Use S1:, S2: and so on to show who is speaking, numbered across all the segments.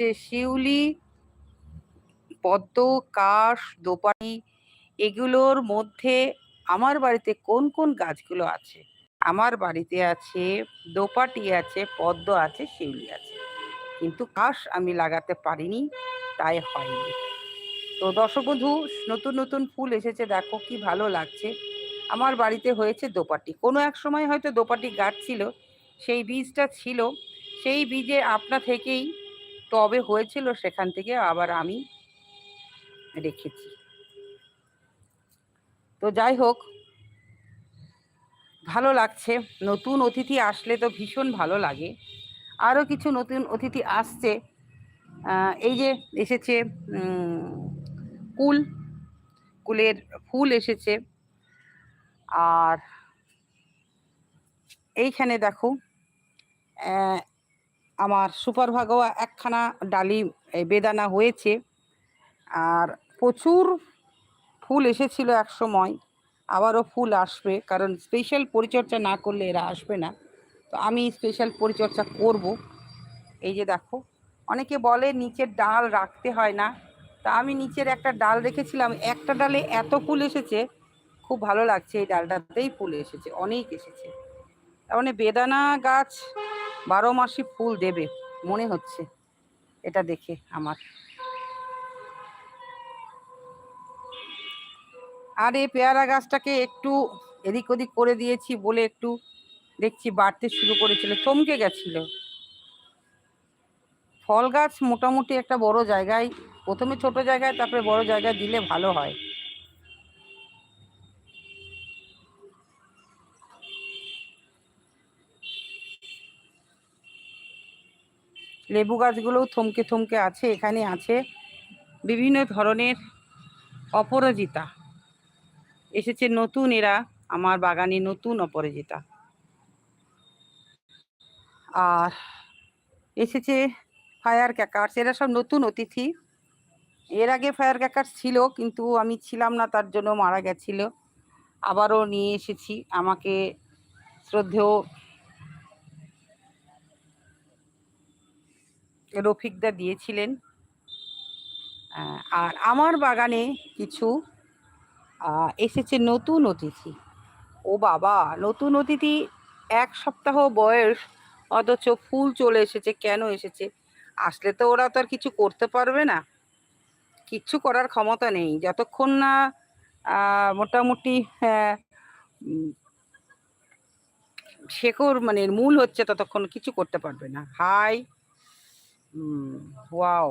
S1: হচ্ছে শিউলি, পদ্ম, কাশ দোপাটি এগুলোর মধ্যে আমার বাড়িতে কোন কোন গাছগুলো আছে? আমার বাড়িতে আছে, দোপাটি আছে, পদ্ম আছে, শিউলি আছে। কিন্তু কাশ আমি লাগাতে পারিনি, তাই হয়নি। তো দর্শক বন্ধু, নতুন নতুন ফুল এসেছে, দেখো কি ভালো লাগছে। আমার বাড়িতে হয়েছে দোপাটি। কোনো এক সময় হয়তো দোপাটি গাছ ছিল, সেই বীজটা ছিল। সেই বীজে আপনা থেকেই টবে হয়েছিল সেখান থেকে আবার আমি রেখেছি। তো যাই হোক, ভালো লাগছে। নতুন অতিথি আসলে তো ভীষণ ভালো লাগে। আরও কিছু নতুন অতিথি আসছে। এই যে এসেছে কুল, কুলের ফুল এসেছে। আর এইখানে দেখো আমার সুপার ভাগোয়া একখানা ডালি বেদানা হয়েছে। আর প্রচুর ফুল এসেছিল এক সময়, আবারও ফুল আসবে, কারণ স্পেশাল পরিচর্যা না করলে এরা আসবে না। তো আমি স্পেশাল পরিচর্যা করব। এই যে দেখো, অনেকে বলে নিচের ডাল রাখতে হয় না। তা আমি নিচের একটা ডাল রেখেছিলাম, একটা ডালে এত ফুল এসেছে, খুব ভালো লাগছে এই ডালটাতেই ফুল এসেছে, অনেক এসেছে। তার মানে বেদানা গাছ বারো মাসই ফুল দেবে, মনে হচ্ছে। এটা দেখে আমার। আর এই পেয়ারা গাছটাকে একটু এদিক ওদিক করে দিয়েছি বলে একটু দেখছি বাড়তে শুরু করেছিল চমকে গেছিল। ফল গাছ মোটামুটি একটা বড় জায়গায়, প্রথমে ছোট জায়গায়, তারপরে বড় জায়গায় দিলে ভালো হয়। লেবু গাছগুলোও থমকে থমকে আছে, এখানে আছে বিভিন্ন ধরনের অপরাজিতা। এসেছে নতুন, এরা আমার বাগানে নতুন অপরাজিতা। আর এসেছে ফায়ার ক্যাকার্স এরা সব নতুন অতিথি। এর আগে ফায়ার ক্যাকার্স ছিল, কিন্তু আমি ছিলাম না, তার জন্য মারা গেছিল। আবারও নিয়ে এসেছি, আমাকে শ্রদ্ধেয় রফিকদা দিয়েছিলেন। আর আমার বাগানে কিছু এসেছে নতুন অতিথি। ও বাবা নতুন অতিথি এক সপ্তাহ বয়স অথচ ফুল চলে এসেছে কেন এসেছে? আসলে তো ওরা তো আর কিছু করতে পারবে না। কিচ্ছু করার ক্ষমতা নেই। যতক্ষণ না মোটামুটি উম, শেকড় মানে মূল হচ্ছে ততক্ষণ কিছু করতে পারবে না। Hi! Wow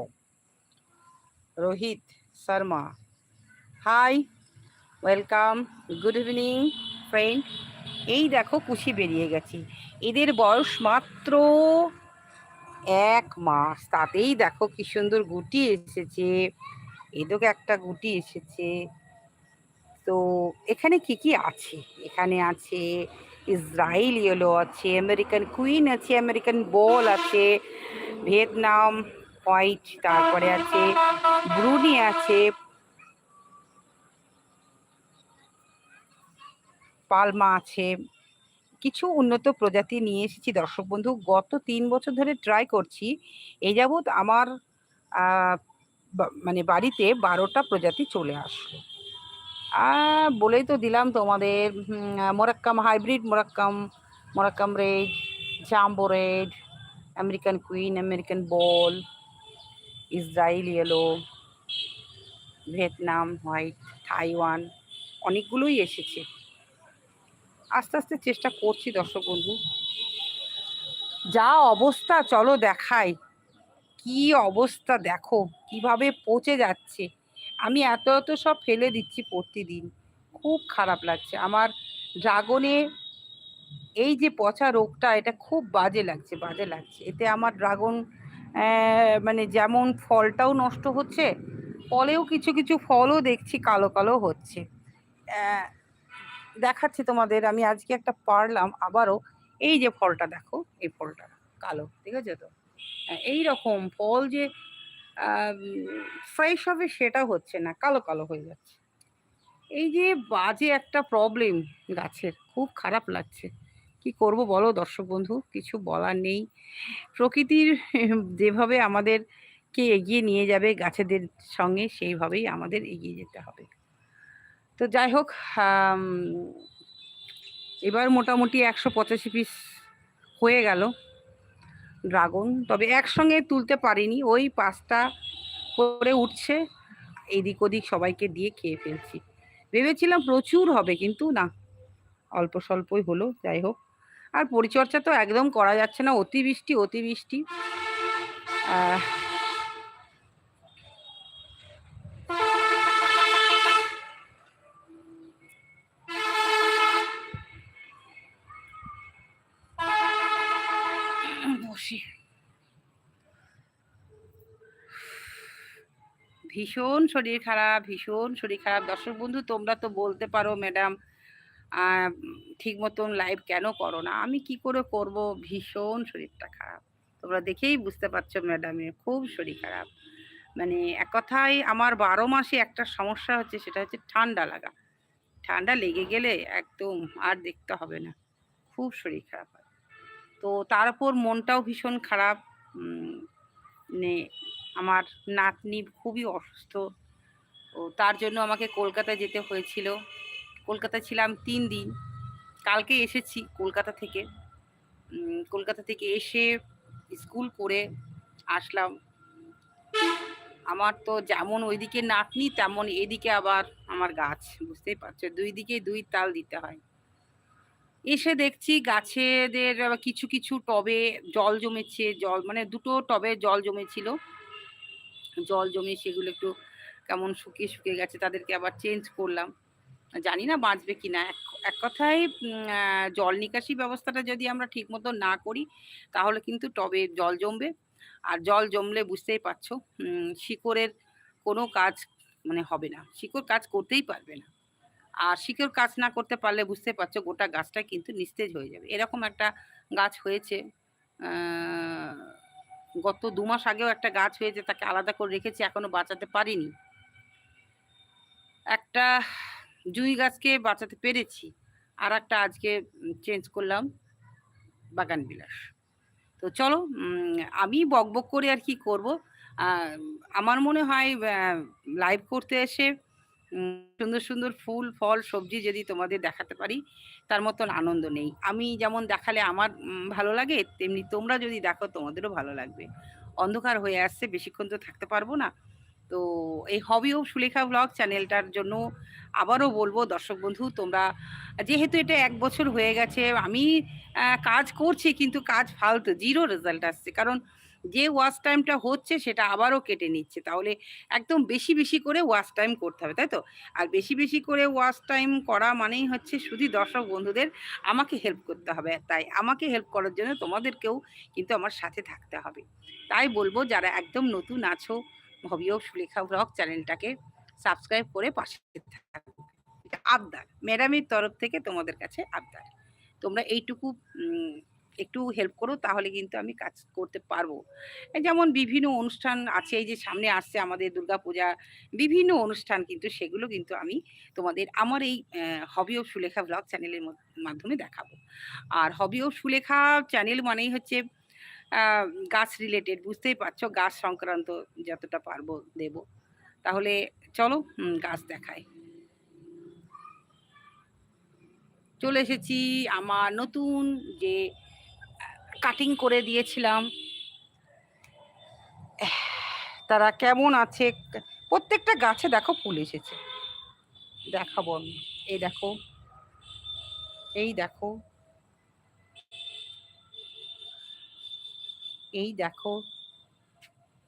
S1: Rohit Sharma hi welcome good evening friend এই দেখো, কুশি বেরিয়ে গেছি। এদের বয়স মাত্র এক মাস। তাতেই দেখো কি সুন্দর গুটি এসেছে। এদিকে একটা গুটি এসেছে। তো এখানে কি কি আছে? এখানে আছে ইসরায়েল ইয়েলো আছে, আমেরিকান কুইন আছে, আমেরিকান বল আছে, ভিয়েতনাম হোয়াইট তারপরে আছে ব্রুনি আছে, পালমা আছে। কিছু উন্নত প্রজাতি নিয়ে এসেছি দর্শক বন্ধু, গত তিন বছর ধরে ট্রাই করছি। এই যাবৎ আমার মানে বাড়িতে বারোটা প্রজাতি চলে আসলো। বলেই তো দিলাম তোমাদের মোরাক্কাম হাইব্রিড, মোরাক্কাম মোরাক্কাম red, jumbo red, American queen, American ball, Israel yellow, Vietnam, white, Taiwan, অনেকগুলোই এসেছে। আস্তে আস্তে চেষ্টা করছি দর্শক বন্ধু। যা অবস্থা, চলো দেখাই। কি অবস্থা দেখো, কীভাবে পচে যাচ্ছে। আমি এত এত সব ফেলে দিচ্ছি প্রতিদিন। খুব খারাপ লাগছে। আমার ড্রাগনে এই যে পচা রোগটা, এটা খুব বাজে লাগছে বাজে লাগছে। এতে আমার ড্রাগন মানে যেমন ফলটাও নষ্ট হচ্ছে, ফলেও কিছু কিছু ফলও দেখছি কালো কালো হচ্ছে। দেখাচ্ছি তোমাদের, আমি আজকে একটা পারলাম আবারও। এই যে ফলটা দেখো, এই ফলটা কালো, ঠিক আছে তো? এই রকম ফল যে ফ্রেশ হবে সেটা হচ্ছে না, কালো কালো হয়ে যাচ্ছে। এই যে বাজে একটা প্রবলেম গাছের, খুব খারাপ লাগছে। কি করব বলো দর্শক বন্ধু, কিছু বলার নেই। প্রকৃতির যেভাবে আমাদের কে এগিয়ে নিয়ে যাবে গাছেদের সঙ্গে, সেইভাবেই আমাদের এগিয়ে যেতে হবে। তো যাই হোক এবার মোটামুটি একশো পঁচাশি পিস হয়ে গেল। ড্রাগন, তবে একসঙ্গে তুলতে পারিনি। ওই পাঁচটা করে উঠছে, এদিক ওদিক সবাইকে দিয়ে খেয়ে ফেলছি। ভেবেছিলাম প্রচুর হবে, কিন্তু না, অল্প স্বল্পই হলো, যাই হোক। আর পরিচর্যা তো একদম করা যাচ্ছে না, অতিবৃষ্টি অতিবৃষ্টি। ভীষণ শরীর খারাপ, ভীষণ শরীর খারাপ। দর্শক বন্ধু, তোমরা তো বলতে পারো ম্যাডাম ঠিক মতন লাইভ কেন করো না? আমি কি করে করব? ভীষণ শরীরটা খারাপ। তোমরা দেখেই বুঝতে পারছ ম্যাডামের খুব শরীর খারাপ। মানে এক কথায় আমার বারো মাসে একটা সমস্যা হচ্ছে, সেটা হচ্ছে ঠান্ডা লাগা। ঠান্ডা লেগে গেলে একদম আর দেখতে হবে না। খুব শরীর খারাপ হয়। তো তার উপর মনটাও ভীষণ খারাপ। মানে আমার নাতনি খুবই অসুস্থ। ও তার জন্য আমাকে কলকাতায় যেতে হয়েছিল। কলকাতা ছিলাম তিন দিন। কালকে এসেছি কলকাতা থেকে। কলকাতা থেকে এসে স্কুল করে আসলাম। আমার তো যেমন ওইদিকে নাতনি, তেমন এদিকে আবার আমার গাছ। বুঝতেই পারছ? দুই দিকে দুই তাল দিতে হয়। এসে দেখছি গাছেদের কিছু কিছু টবে জল জমেছে, জল মানে দুটো টবে জল জমেছিল। জল জমে সেগুলো একটু কেমন শুকিয়ে শুকিয়ে গেছে, তাদেরকে আবার চেঞ্জ করলাম। জানি না বাঁচবে কি না। এক কথায় জল নিকাশি ব্যবস্থাটা যদি আমরা ঠিক মতো না করি, তাহলে কিন্তু টবে জল জমবে। আর জল জমলে বুঝতেই পারছ শিকড়ের কোনো কাজ মানে হবে না। শিকড় কাজ করতেই পারবে না। আর শিকড় কাজ না করতে পারলে বুঝতে পারছ গোটা গাছটা কিন্তু নিস্তেজ হয়ে যাবে। এরকম একটা গাছ হয়েছে গত দু মাস আগেও একটা গাছ হয়েছে, তাকে আলাদা করে রেখেছি, এখনও বাঁচাতে পারিনি। একটা জুঁই গাছকে বাঁচাতে পেরেছি, আর একটা আজকে চেঞ্জ করলাম বাগান বিলাস। তো চলো আমি বক বক করে আর কি করব। আমার মনে হয় লাইভ করতে এসে সুন্দর সুন্দর ফুল, ফল, সবজি যদি তোমাদের দেখাতে পারি, তার মতন আনন্দ নেই। আমি যেমন দেখালে আমার ভালো লাগে, তেমনি তোমরা যদি দেখো, তোমাদেরও ভালো লাগবে। অন্ধকার হয়ে আসছে, বেশিক্ষণ তো থাকতে পারব না। তো এই হবি ও সুলেখা ব্লগ চ্যানেলটার জন্য আবারও বলব, দর্শক বন্ধু, তোমরা যেহেতু এটা এক বছর হয়ে গেছে, আমি কাজ করছি, কিন্তু কাজ ফালতু জিরো রেজাল্ট আসছে। কারণ যে ওয়াচ টাইমটা হচ্ছে সেটা আবারও কেটে নিচ্ছে। তাহলে একদম বেশি বেশি করে ওয়াচ টাইম করতে হবে, তাই তো? আর বেশি বেশি করে ওয়াচ টাইম করা মানেই হচ্ছে শুধু দর্শক বন্ধুদের আমাকে হেল্প করতে হবে। তাই আমাকে হেল্প করার জন্য তোমাদেরকেও কিন্তু আমার সাথে থাকতে হবে। তাই বলব, যারা একদম নতুন আছো ভবিও সুলেখা ব্লগ চ্যানেলটাকে সাবস্ক্রাইব করে পাশে থাকবে আবদার ম্যাডামের তরফ থেকে তোমাদের কাছে আবদার। তোমরা এইটুকু একটু হেল্প করো, তাহলে কিন্তু আমি কাজ করতে পারব। যেমন বিভিন্ন অনুষ্ঠান আছে, এই যে সামনে আসছে আমাদের দুর্গাপূজা, বিভিন্ন অনুষ্ঠান কিন্তু সেগুলো কিন্তু আমি তোমাদের আমার এই হবি ও সুলেখা ব্লগ চ্যানেলের মাধ্যমে দেখাবো। আর হবি ও সুলেখা চ্যানেল মানেই হচ্ছে গাছ রিলেটেড বুঝতেই পারছ, গাছ সংক্রান্ত যতটা পারব দেব। তাহলে চলো গাছ দেখায় চলে এসেছি আমার নতুন যে কাটিং করে দিয়েছিলাম। তারা কেমন আছে? প্রত্যেকটা গাছে দেখো ফুল এসেছে। দেখাবো এই দেখো। এই দেখো। এই দেখো।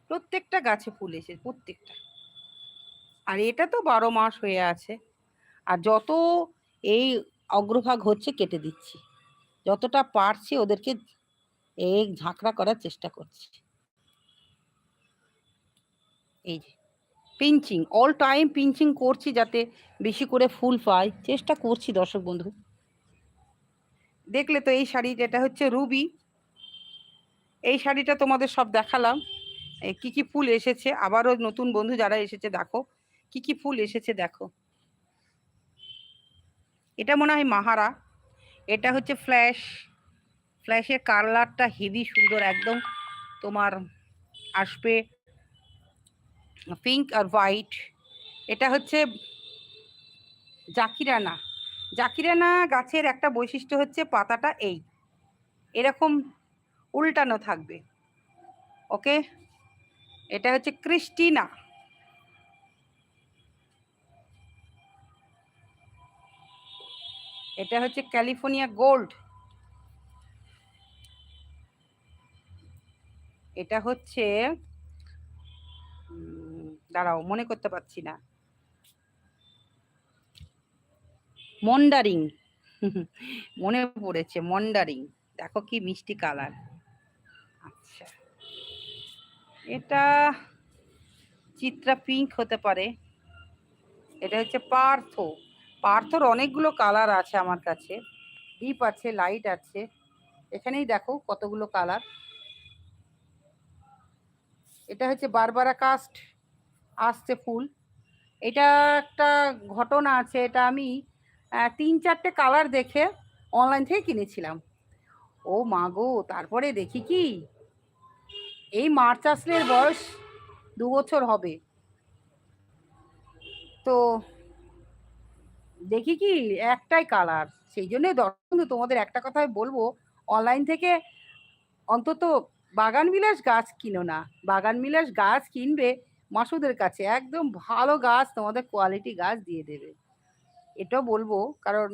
S1: প্রত্যেকটা গাছে ফুল এসে প্রত্যেকটা। আর এটা তো বারো মাস হয়ে আছে। আর যত এই অগ্রভাগ হচ্ছে, কেটে দিচ্ছি। যতটা পারছি ওদেরকে এই ঝাঁকড়া করার চেষ্টা করছি। এই যে পিঞ্চিং অল টাইম পিঞ্চিং করছি যাতে বেশি করে ফুল পাই। চেষ্টা করছি দর্শক বন্ধু। দেখলে তো এই শাড়িটা, এটা হচ্ছে রুবি। এই শাড়িটা তোমাদের সব দেখালাম। কি কি ফুল এসেছে? আবারও নতুন বন্ধু যারা এসেছে, দেখো। কি কি ফুল এসেছে, দেখো। এটা মনে হয় মাহারা। এটা হচ্ছে ফ্ল্যাশ ফ্ল্যাশের কালারটা হেভি সুন্দর, একদম তোমার আসবে পিঙ্ক আর হোয়াইট এটা হচ্ছে জাকিরানা। জাকিরানা গাছের একটা বৈশিষ্ট্য হচ্ছে পাতাটা এই। এরকম উল্টানো থাকবে। ওকে এটা হচ্ছে ক্রিস্টিনা। এটা হচ্ছে ক্যালিফোর্নিয়া গোল্ড। এটা হচ্ছে দাঁড়াও, মনে করতে পারছি না। মন্ডারিং। মনে পড়েছে, মন্ডারিং। দেখো কি মিষ্টি কালার। আচ্ছা। এটা চিত্রা পিঙ্ক হতে পারে। এটা হচ্ছে পার্থ। পার্থর অনেকগুলো কালার আছে আমার কাছে। ডিপ আছে, লাইট আছে। এখানেই দেখো কতগুলো কালার। এটা হচ্ছে বারবারা কাস্ট আসছে ফুল। এটা একটা ঘটনা আছে, এটা আমি তিন চারটে কালার দেখে অনলাইন থেকে কিনেছিলাম। ও মা গো, তারপরে দেখি কি? এই মার্চ আসলে এর বয়স দু বছর হবে। তো দেখি কি, একটাই কালার সেই জন্যই দর্শক তোমাদের একটা কথাই বলব অনলাইন থেকে অন্তত বাগান বিলাস গাছ কিনো না। বাগান বিলাস গাছ কিনবে মাসুদের কাছে। একদম ভালো গাছ তোমাদের কোয়ালিটি গাছ দিয়ে দেবে। এটা বলব কারণ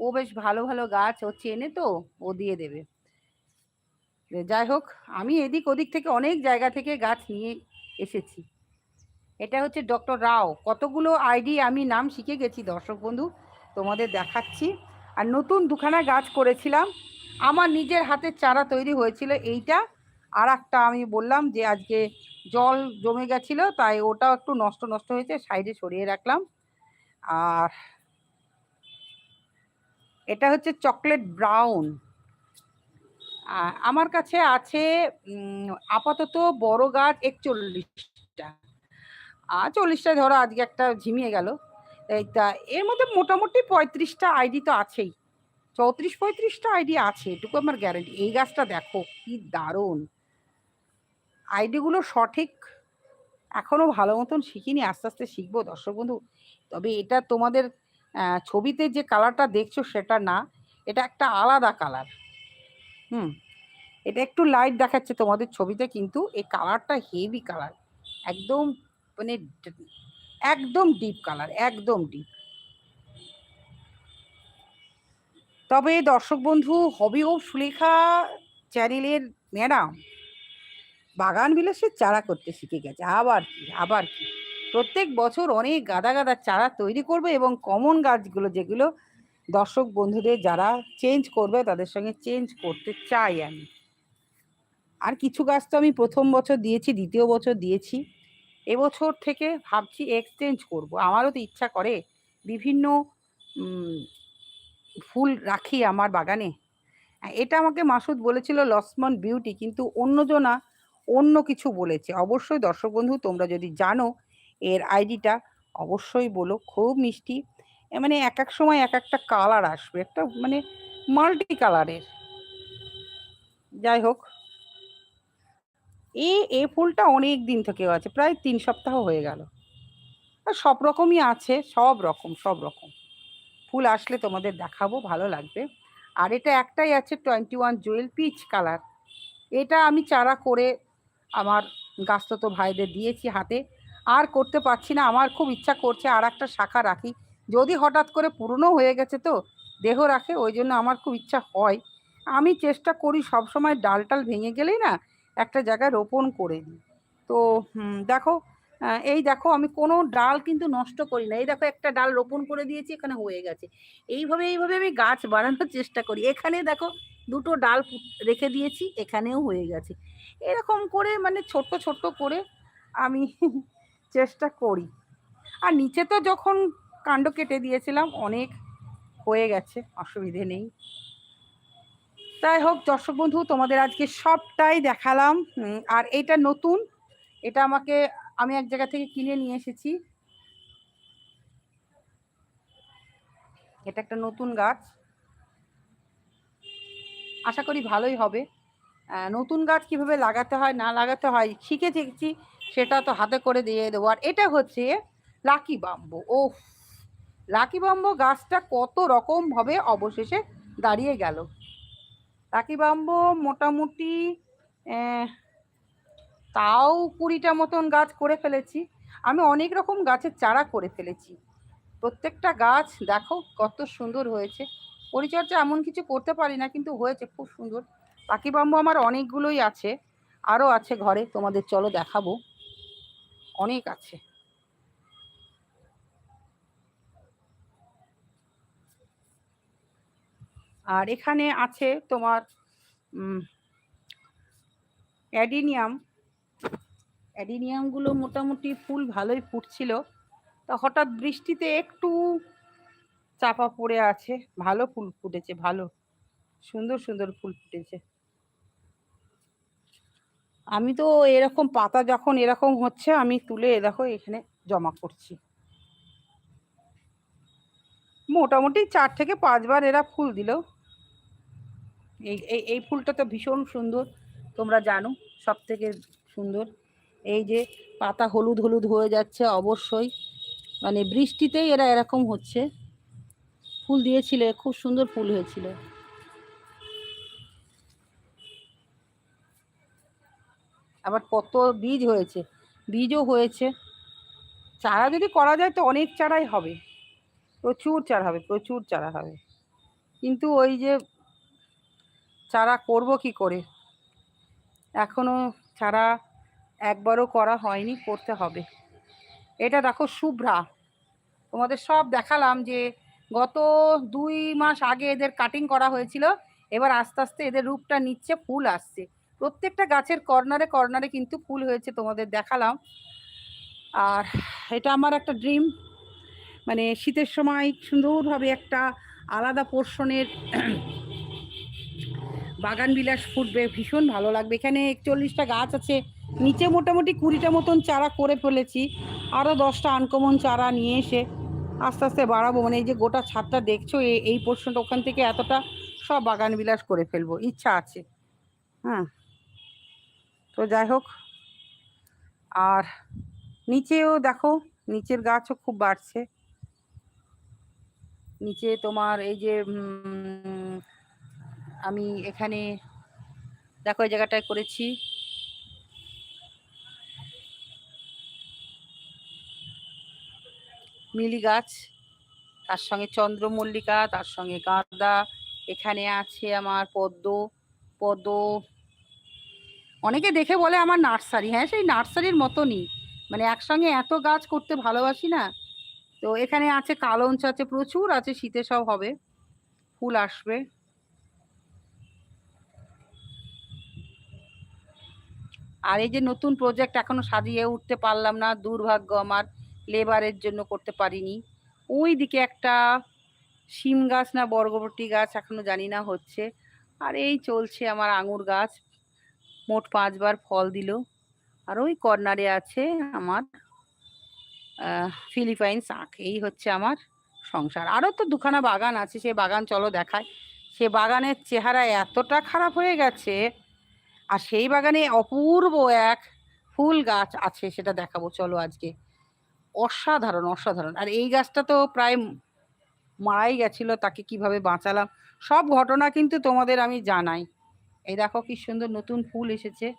S1: ও বেশ ভালো ভালো গাছ ও চেনে তো, ও দিয়ে দেবে। যাই হোক, আমি এদিক ওদিক থেকে অনেক জায়গা থেকে গাছ নিয়ে এসেছি। এটা হচ্ছে ডক্টর রাও। কতগুলো আইডি আমি নাম শিখে গেছি, দর্শক বন্ধু, তোমাদের দেখাচ্ছি। আর নতুন দুখানা গাছ করেছিলাম। আমার নিজের হাতের চারা তৈরি হয়েছিল, এইটা আর একটা আমি বললাম যে আজকে জল জমে গেছিল, তাই ওটাও একটু নষ্ট নষ্ট হয়েছে, সাইডে সরিয়ে রাখলাম। আর এটা হচ্ছে চকলেট ব্রাউন। আমার কাছে আছে আপাতত বড় গাছ একচল্লিশটা। আর চল্লিশটা ধরো, আজকে একটা ঝিমিয়ে গেল। তা, এর মধ্যে মোটামুটি পঁয়ত্রিশটা আইডি তো আছেই। চৌত্রিশ পঁয়ত্রিশটা আইডি আছে, এটুকু আমার গ্যারান্টি। এই গাছটা দেখো, কি দারুণ। আইডিগুলো সঠিক এখনও ভালো মতন শিখিনি, আস্তে আস্তে শিখব দর্শক বন্ধু। তবে এটা তোমাদের ছবিতে যে কালারটা দেখছ সেটা না, এটা একটা আলাদা কালার হুম, এটা একটু লাইট দেখাচ্ছে তোমাদের ছবিতে, কিন্তু এই কালারটা হেভি কালার একদম মানে একদম ডিপ কালার একদম ডিপ তবে দর্শক বন্ধু, হবি ও সুলেখা চ্যানেলের ম্যাডাম বাগান বিলাসের চারা করতে শিখে গেছে। আবার কি আবার কি? প্রত্যেক বছর অনেক গাদা গাদা চারা তৈরি করবে এবং কমন গাছগুলো যেগুলো দর্শক বন্ধুদের যারা চেঞ্জ করবে তাদের সঙ্গে চেঞ্জ করতে চাই আমি। আর কিছু গাছ তো আমি প্রথম বছর দিয়েছি, দ্বিতীয় বছর দিয়েছি। এবছর থেকে ভাবছি এক্সচেঞ্জ করব। আমারও তো ইচ্ছা করে বিভিন্ন ফুল রাখি আমার বাগানে। এটা আমাকে মাসুদ বলেছিল লসমন বিউটি কিন্তু অন্যজনা অন্য কিছু বলেছে। অবশ্যই দর্শক বন্ধু, তোমরা যদি জানো, এর আইডিটা অবশ্যই বলো, খুব মিষ্টি। মানে এক এক সময় এক একটা কালার আসবে, একটা মানে মাল্টি কালারের। যাই হোক এই এ ফুলটা অনেক দিন থেকেও আছে, প্রায় তিন সপ্তাহ হয়ে গেল। আর সব রকমই আছে, সব রকম সব রকম। ফুল আসলে তোমাদের দেখাবো, ভালো লাগবে। আর এটা একটাই আছে twenty one jewel peach colour. এটা আমি চারা করে আমার গাছটা তো ভাইদের দিয়েছি হাতে। আর করতে পারছি না, আমার খুব ইচ্ছা করছে আর একটা শাখা রাখি। যদি হঠাৎ করে পুরনো হয়ে গেছে তো দেহ রাখে, ওই জন্য আমার খুব ইচ্ছা হয়। আমি চেষ্টা করি সব সময় ডাল টাল ভেঙে গেলেই না একটা জায়গায় রোপণ করে দিই। তো দেখো এই দেখো আমি কোনো ডাল কিন্তু নষ্ট করি না। এই দেখো একটা ডাল রোপণ করে দিয়েছি, এখানে হয়ে গেছে। এইভাবে এইভাবে আমি গাছ বাড়ানোর চেষ্টা করি। এখানে দেখো দুটো ডাল রেখে দিয়েছি, এখানেও হয়ে গেছে। এরকম করে মানে ছোট্ট ছোট্ট করে আমি চেষ্টা করি। আর নিচে তো যখন কাণ্ড কেটে দিয়েছিলাম, অনেক হয়ে গেছে, অসুবিধে নেই। তাই হোক, দর্শক বন্ধু, তোমাদের আজকে সবটাই দেখালাম। আর এটা নতুন, এটা আমাকে, আমি এক জায়গা থেকে কিনে নিয়ে এসেছি। এটা একটা নতুন গাছ। আশা করি ভালোই হবে। নতুন গাছ কীভাবে লাগাতে হয়, না লাগাতে হয়, শিখে দেখছি, সেটা তো হাতে করে দিয়ে দেবো। আর এটা হচ্ছে লাকি বাম্বো। ও লাকি বাম্বো গাছটা কত রকম ভাবে অবশেষে দাঁড়িয়ে গেল। লাকি বাম্বো মোটামুটি তাও কুড়িটা মতন গাছ করে ফেলেছি। আমি অনেক রকম গাছের চারা করে ফেলেছি। প্রত্যেকটা গাছ দেখো কত সুন্দর হয়েছে। পরিচর্যা এমন কিছু করতে পারি না, কিন্তু হয়েছে, খুব সুন্দর। পাখি বাম্বু আমার অনেকগুলোই আছে। আরও আছে ঘরে, তোমাদের চলো দেখাবো। অনেক আছে। আর এখানে আছে তোমার অ্যাডিনিয়াম। অ্যাডিনিয়ামগুলো মোটামুটি ফুল ভালোই ফুটছিল। তা হঠাৎ বৃষ্টিতে একটু চাপা পড়ে আছে। ভালো ফুল ফুটেছে, ভালো। সুন্দর সুন্দর ফুল ফুটেছে। আমি তো এরকম পাতা যখন এরকম হচ্ছে, আমি তুলে দেখো এখানে জমা করছি। মোটামুটি চার থেকে পাঁচবার এরা ফুল দিল। এই এই ফুলটা তো ভীষণ সুন্দর, তোমরা জানো সব থেকে সুন্দর। এই যে পাতা হলুদ হলুদ হয়ে যাচ্ছে অবশ্যই। মানে বৃষ্টিতেই এরা এরকম হচ্ছে। ফুল দিয়েছিলে, খুব সুন্দর ফুল হয়েছিল। আবার কত বীজ হয়েছে, বীজও হয়েছে। চারা যদি করা যায় তো অনেক চারাই হবে, প্রচুর চারা হবে, প্রচুর চারা হবে। কিন্তু ওই যে চারা করব কি করে? এখনও চারা একবারও করা হয়নি, করতে হবে। এটা দেখো শুভ্রা। তোমাদের সব দেখালাম যে গত দুই মাস আগে এদের কাটিং করা হয়েছিল, এবার আস্তে আস্তে এদের রূপটা নিচ্ছে, ফুল আসছে। প্রত্যেকটা গাছের কর্নারে কর্নারে কিন্তু ফুল হয়েছে তোমাদের দেখালাম। আর এটা আমার একটা ড্রিম। মানে শীতের সময় সুন্দরভাবে একটা আলাদা পোর্শনের বাগান বিলাস ফুটবে, ভীষণ ভালো লাগবে। এখানে একচল্লিশটা গাছ আছে, নিচে মোটামুটি কুড়িটা মতন চারা করে ফেলেছি। আরও দশটা আনকমন চারা নিয়ে এসে আস্তে আস্তে বাড়াবো। মানে এই যে গোটা ছাদটা দেখছ এই পোর্শনটা ওখান থেকে এতটা সব বাগান বিলাস করে ফেলব। ইচ্ছা আছে। হ্যাঁ। তো যাই হোক, আর নিচেও দেখো, নিচের গাছও খুব বাড়ছে। নিচে তোমার এই যে আমি এখানে দেখো এই জায়গাটায় করেছি। মিলি গাছ, তার সঙ্গে চন্দ্রমল্লিকা, তার সঙ্গে গাঁদা, এখানে আছে আমার পদ্ম। পদ্ম অনেকে দেখে বলে আমার নার্সারি। হ্যাঁ সেই নার্সারির মতনই। মানে একসঙ্গে এত গাছ করতে ভালোবাসি না। তো এখানে আছে কালঞ্চ আছে প্রচুর, আছে শীতে সব হবে। ফুল আসবে। আর এই যে নতুন প্রজেক্ট এখনও সাজিয়ে উঠতে পারলাম না, দুর্ভাগ্য আমার লেবারের জন্য করতে পারিনি। ওই দিকে একটা শিম গাছ না বরগবটি গাছ এখনও জানি না হচ্ছে। আর এই চলছে আমার আঙুর গাছ। মোট পাঁচবার ফল দিল। আর ওই কর্নারে আছে আমার ফিলিপাইন্স আখ এই হচ্ছে আমার সংসার। আরও তো দুখানা বাগান আছে, সে বাগান চলো দেখায় সে বাগানের চেহারা এতটা খারাপ হয়ে গেছে, আর সেই বাগানে অপূর্ব এক ফুল গাছ আছে, সেটা দেখাবো। চলো আজকে। অসাধারণ অসাধারণ। আর এই গাছটা তো প্রায় মারাই গেছিল, তাকে কীভাবে বাঁচালাম? সব ঘটনা কিন্তু তোমাদের আমি জানাই। এই দেখো কি সুন্দর নতুন ফুল এসেছে।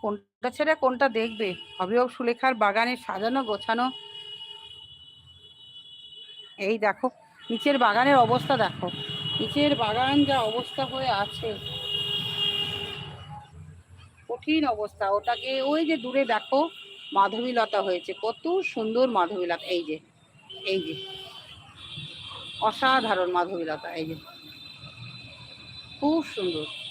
S1: কোনটা ছেড়ে কোনটা দেখবে? অভিভাবক সুলেখার বাগানে সাজানো গোছানো। এই দেখো, নিচের বাগানের অবস্থা দেখো। নিচের বাগান যা অবস্থা হয়ে আছে। কঠিন অবস্থা। ওটাকে ওই যে দূরে দেখো, মাধবীলতা হয়েছে। কত সুন্দর মাধবীলতা। এই যে এই যে। অসাধারণ মাধবীলতা, এই যে। খুব সুন্দর।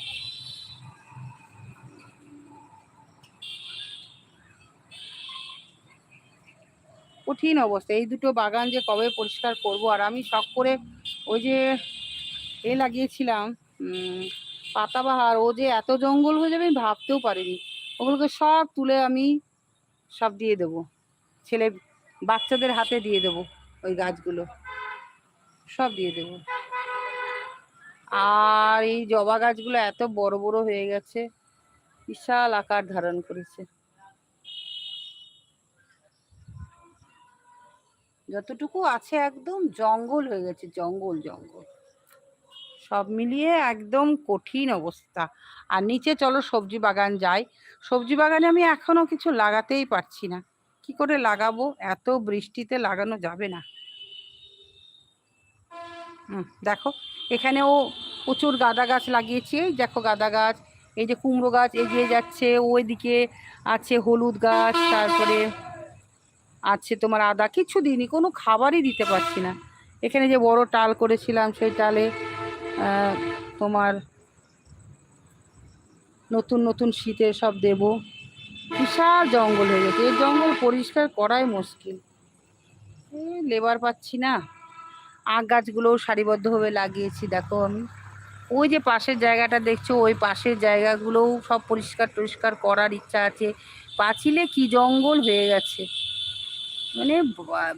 S1: কঠিন অবস্থা। এই দুটো বাগান যে কবে পরিষ্কার করব? আর আমি শখ করে ওই যে এ লাগিয়েছিলাম পাতাবাহার। ও যে এত জঙ্গল হয়ে যাবে আমি ভাবতেও পারিনি। ওগুলোকে সব তুলে আমি সব দিয়ে দেবো। ছেলে, বাচ্চাদের হাতে দিয়ে দেবো ওই গাছগুলো। সব দিয়ে দেবো। আর এই জবা গাছগুলো এত বড় বড় হয়ে গেছে, বিশাল আকার ধারণ করেছে। যতটুকু আছে একদম জঙ্গল হয়ে গেছে, জঙ্গল জঙ্গল। সব মিলিয়ে একদম কঠিন অবস্থা। আর নিচে চলো সবজি বাগান যাই। সবজি বাগানে আমি এখনও কিছু লাগাতেই পারছি না। কি করে লাগাবো? এত বৃষ্টিতে লাগানো যাবে না। হুম, দেখো, এখানেও প্রচুর গাঁদা গাছ লাগিয়েছি। এই দেখো গাঁদা গাছ, এই যে কুমড়ো গাছ এগিয়ে যাচ্ছে, ওইদিকে আছে হলুদ গাছ, তারপরে আছে তোমার আদা, কিছু দিইনি, কোনো খাবারই দিতে পারছি না। এখানে যে বড় টাল করেছিলাম, সেই টালে তোমার নতুন নতুন শীতে সব দেব। বিশাল জঙ্গল হয়ে গেছে। এই জঙ্গল পরিষ্কার করাই মুশকিল। লেবার পাচ্ছি না। আখ গাছগুলোও সারিবদ্ধভাবে লাগিয়েছি, দেখো আমি। ওই যে পাশের জায়গাটা দেখছ, ওই পাশের জায়গাগুলোও সব পরিষ্কার টরিষ্কার করার ইচ্ছা আছে। পাঁচিলে কি জঙ্গল হয়ে গেছে। মানে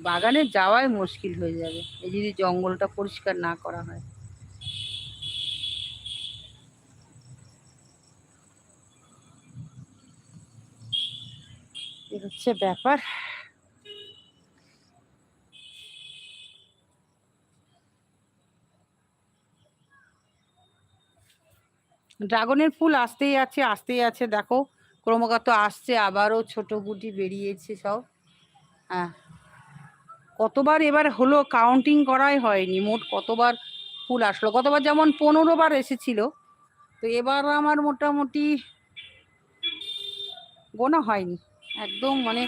S1: বাগানে যাওয়াই মুশকিল হয়ে যাবে, এই যদি জঙ্গলটা পরিষ্কার না করা হয়। হচ্ছে ব্যাপার। ড্রাগনের ফুল আসতেই আছে আসতেই আছে, দেখো, ক্রমাগত আসছে, আবারও ছোট গুটি বেরিয়েছে সব। কতবার এবার হলো কাউন্টিং করাই হয়নি, মোট কতবার ফুল আসলো, কতবার যেমন পনেরো বার এসেছিল, তো এবার আমার মোটামুটি গোনা হয়নি। একদম মানে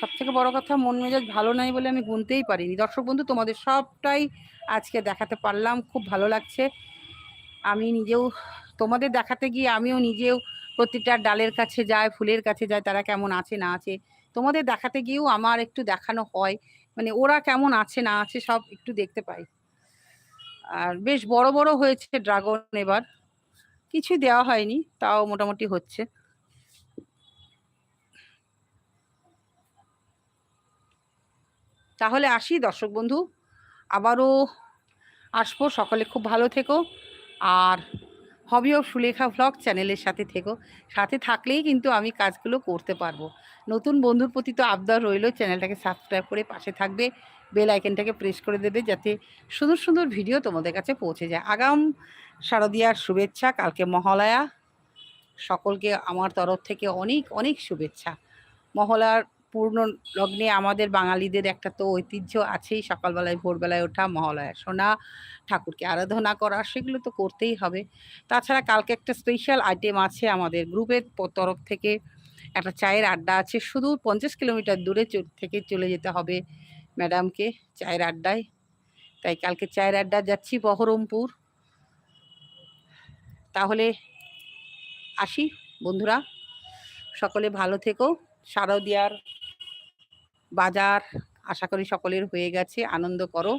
S1: সব থেকে বড় কথা মন মেজাজ ভালো নাই বলে আমি গুনতেই পারিনি। দর্শক বন্ধু, তোমাদের সবটাই আজকে দেখাতে পারলাম, খুব ভালো লাগছে। আমি নিজেও, তোমাদের দেখাতে গিয়ে আমিও নিজেও প্রতিটা ডালের কাছে যায় ফুলের কাছে যায় তারা কেমন আছে, না আছে তোমাদের দেখাতে গিয়েও আমার একটু দেখানো হয়। মানে ওরা কেমন আছে, না আছে সব একটু দেখতে পাই। আর বেশ বড় বড় হয়েছে ড্রাগন এবার। কিছু দেওয়া হয়নি, তাও মোটামুটি হচ্ছে। তাহলে আসি দর্শক বন্ধু, আবারও আসব। সকলে খুব ভালো থেকো। আর হবি সুলেখা ভ্লগ চ্যানেলের সাথে থেকো। সাথে থাকলেই কিন্তু আমি কাজগুলো করতে পারব। নতুন বন্ধুর প্রতি তো আবদার রইল। চ্যানেলটাকে সাবস্ক্রাইব করে পাশে থাকবে। বেল আইকনটাকে প্রেস করে দেবে যাতে সুন্দর সুন্দর ভিডিও তোমাদের কাছে পৌঁছে যায়। আগাম শারদিয়ার শুভেচ্ছা, কালকে মহালয়া। সকলকে আমার তরফ থেকে অনেক অনেক শুভেচ্ছা। মহলার পূর্ণ লগ্নে আমাদের বাঙালিদের একটা তো ঐতিহ্য আছেই। সকালবেলায়, ভোরবেলায় ওঠা, মহালয়া শোনা, ঠাকুরকে আরাধনা করা, সেগুলো তো করতেই হবে। তাছাড়া কালকে একটা স্পেশাল আইটেম আছে আমাদের গ্রুপের তরফ থেকে। একটা চায়ের আড্ডা আছে। শুধু পঞ্চাশ কিলোমিটার দূরে থেকে চলে যেতে হবে ম্যাডামকে চায়ের আড্ডায়। তাই কালকে চায়ের আড্ডা যাচ্ছি বহরমপুর। তাহলে আসি বন্ধুরা। সকলে ভালো থেকো। শারদিয়ার বাজার আশা করি সকলের হয়ে গেছে। আনন্দ করো।